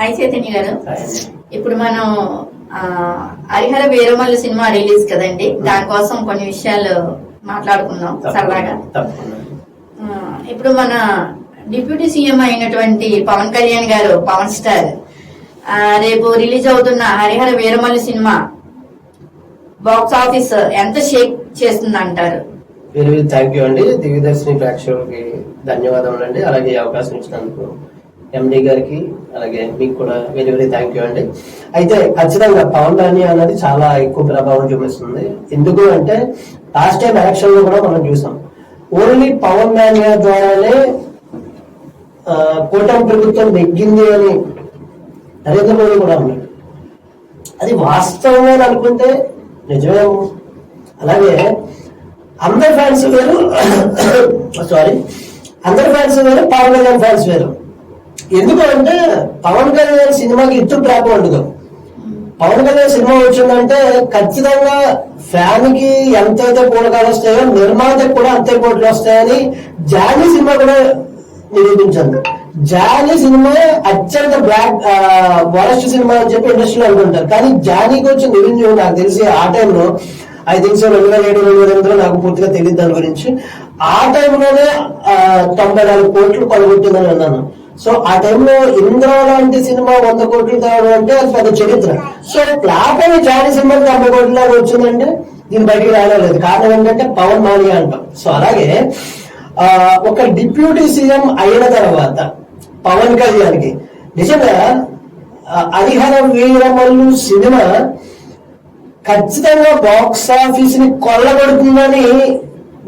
Hi Chaitanya గారు. ఇప్పుడు మనం హరిహర వీరమల్లు సినిమా రిలీజ్ కదండి. దానికోసం కొన్ని విషయాలు మాట్లాడుకుందాం సరదాగా. ఇప్పుడు మన డిప్యూటీ సీఎం అయినటువంటి పవన్ కళ్యాణ్ గారు పవన్ స్టార్ రేపు రిలీజ్ అవుతున్న Harihara Veeramallu cinema box office ఎంత షేక్ చేస్తుంది అంటారు వెరీ వెరీ థ్యాంక్ యూ అండి. దివ్యదర్శిని ప్రేక్షకులకి ధన్యవాదములు అండి అలాగే అవకాశం ఇచ్చినందుకు ఎండి గారికి అలాగే మీకు కూడా వెరీ వెరీ థ్యాంక్ యూ అండి. అయితే ఖచ్చితంగా పవన్ కళ్యాణ్ అనేది చాలా ఎక్కువ ప్రభావం చూపిస్తుంది. ఎందుకు అంటే లాస్ట్ టైం ఎలక్షన్లో కూడా మనం చూసాం. ఓన్లీ పవన్ కళ్యాణ్ ద్వారానే కూటమి ప్రభుత్వం నెగ్గింది అని నరేంద్ర మోడీ కూడా అన్నాడు. అది వాస్తవమే అని అనుకుంటే నిజమేమో అలాగే అందరి ఫ్యాన్స్ వేరు సారీ అందరి ఫ్యాన్స్ వేరు పవన్ కళ్యాణ్ ఫ్యాన్స్ వేరు. ఎందుకు అంటే పవన్ కళ్యాణ్ సినిమాకి ఇత్తు ట్రాప్ ఉండదు పవన్ కళ్యాణ్ సినిమా వచ్చిందంటే ఖచ్చితంగా ఫ్యాన్కి ఎంతైతే పూటకాలు వస్తాయో నిర్మాతకి కూడా అంతే కోట్లు వస్తాయని జానీ సినిమా కూడా నిరూపించింది. జానీ సినిమా అత్యంత బ్లాక్ వరస్ట్ సినిమా అని చెప్పి ఇండస్ట్రీలో అనుకుంటారు. కానీ జానీకి వచ్చిన రెవెన్యూ నాకు తెలిసి ఆ టైంలో ఐ థింక్ సో రెండు వేల ఏడు రెండు వేల ఎనిమిదిలో నాకు పూర్తిగా తెలియదు దాని గురించి. ఆ టైంలోనే తొంభై నాలుగు కోట్లు కొలగొట్టిందని అన్నాను. సో ఆ టైంలో ఇంద్ర లాంటి సినిమా వంద కోట్లు తేవడం అంటే అది పెద్ద చరిత్ర. సో ఫ్లాప్ అయిన జానీ సినిమాకి వంద కోట్ల దాకా వచ్చిందంటే దీని బయటికి రాలేదు. కారణం ఏంటంటే పవన్ మానియా అంటాం. సో అలాగే ఒక డిప్యూటీ సీఎం అయిన తర్వాత పవన్ కళ్యాణ్కి. నిజంగా ఆ, హరిహర వీరమల్లు సినిమా ఖచ్చితంగా బాక్స్ ఆఫీస్ని కొల్లగొడుతుందని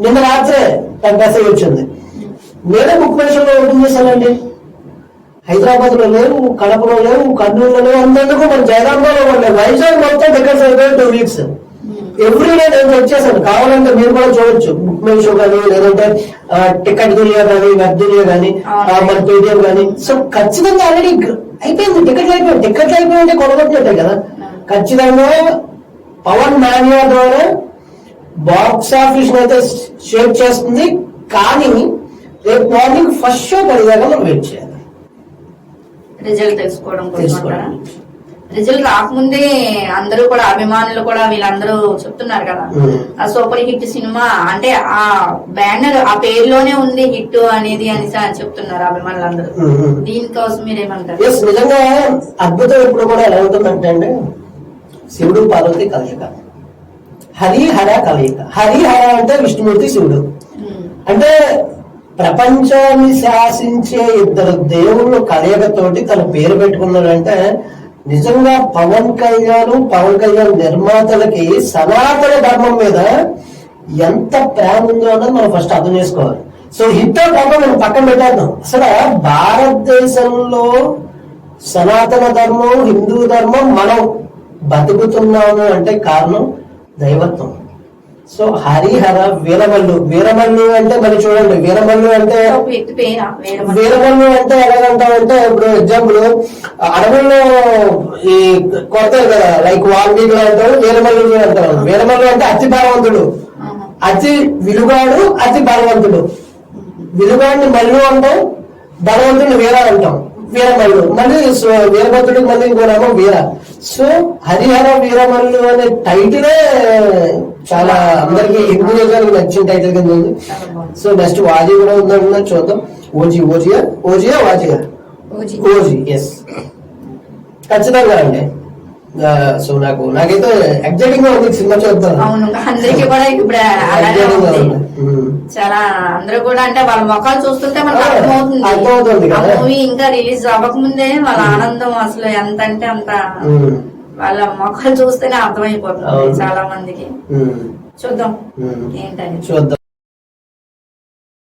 నిన్న రాత్రే నాకు మెసేజ్ వచ్చింది. నేనే బుక్ మెషన్లో ఓపెన్ చేశానండి. హైదరాబాద్లో లేవు కడపలో లేవు కర్నూలులో లేవు అంతేందుకు మన జయరాంబాలో కూడా లేవు వైజాగ్ మొత్తం టికెట్స్ అయిపోయి టూ వీక్స్. ఎవ్రీ డే నేను వచ్చేసాను కావాలంటే మీరు కూడా చూడొచ్చు. బుక్ మై షో కానీ లేదంటే టికెట్ దునియా కానీ వెబ్ దునియా కానీ మన పేటిఎం కానీ. సో ఖచ్చితంగా ఆల్రెడీ అయిపోయింది. టికెట్లు అయిపోయింది టికెట్లు అయిపోయింటే కొనగొట్టినట్టే కదా. ఖచ్చితంగా పవన్ మాన్యా ద్వారా బాక్స్ ఆఫీస్ అయితే షేక్ చేస్తుంది. కానీ రేపు మార్నింగ్ ఫస్ట్ షో పడిదాకా మనం వెయిట్ చేయాలి. రిజల్ట్ తెలుసుకోవడం కోసం? రిజల్ట్ రాకముందే అందరూ కూడా అభిమానులు కూడా వీళ్ళందరూ చెప్తున్నారు కదా. ఆ సూపర్ హిట్ సినిమా అంటే ఆ బ్యానర్ ఆ పేరులోనే ఉంది హిట్ అనేది అని చెప్తున్నారు అభిమానులు అందరూ. దీనికోసం మీరేమంటారు? ఎస్ నిజంగా అద్భుతం ఇప్పుడు కూడా ఎలా ఉంటుందంటే అండి శివుడు పార్వతి కలయిక. హరి హర కలయిక. హరి హర అంటే విష్ణుమూర్తి శివుడు. అంటే ప్రపంచాన్ని శాసించే ఇద్దరు దేవుళ్ళు కలయికతోటి తన పేరు పెట్టుకున్నాడంటే నిజంగా పవన్ కళ్యాణ్ పవన్ కళ్యాణ్ నిర్మాతలకి సనాతన ధర్మం మీద ఎంత ప్రేమ ఉందో అన్నది మనం ఫస్ట్ అర్థం చేసుకోవాలి. సో హిట్టో ధర్మం మనం పక్కన పెట్టేద్దాం. అసలు భారతదేశంలో సనాతన ధర్మం హిందూ ధర్మం మనం బతుకుతున్నాము అంటే కారణం దైవత్వం. సో హరిహర వీరమల్లు. వీరమల్లు అంటే మరి చూడండి వీరమల్లు అంటే వీరమల్లు. అంటే ఎలాగంటామంటే ఇప్పుడు ఎగ్జాంపుల్ అడవుల్లో ఈ కొడతారు కదా లైక్ వాల్మీకి అంటారు వీరమల్లు అంటారు. వీరమల్లు అంటే అతి బలవంతుడు. అతి విలుగాడు అతి బలవంతుడు. విలుగాడిని మల్లు అంటాం బలవంతుడిని వీర అంటాం. వీరమల్లు. మళ్ళీ సో వీరభద్రుడికి మళ్ళీ ఇంకో నామం వీర. సో హరిహర వీరమల్లు అనే టైటిలే చాలా అందరికి హిందూ దేశానికి నచ్చిన టైటిల్ కింద ఉంది. సో నెక్స్ట్ వాజీ కూడా ఉందంటున్నా చూద్దాం. ఓజీ ఓజియా? ఓజియా వాజియా? ఓజీ. ఓజీ ఎస్ ఖచ్చితంగా అండి. సో నాకు నాకైతే ఎగ్జైటింగ్గా ఉంది సినిమా చూద్దాం అవును అందరికి కూడా ఇప్పుడు అలాగే ఉంది. చాలా అందరూ కూడా అంటే వాళ్ళ ముఖాలు చూస్తుంటే మనకు అర్థమవుతుంది. మూవీ ఇంకా రిలీజ్ అవ్వకముందే వాళ్ళ ఆనందం అసలు ఎంత అంటే అంత. వాళ్ళ ముఖాలు చూస్తేనే అర్థమైపోతుంది. చాలా మందికి. చూద్దాం. ఏంటని చూద్దాం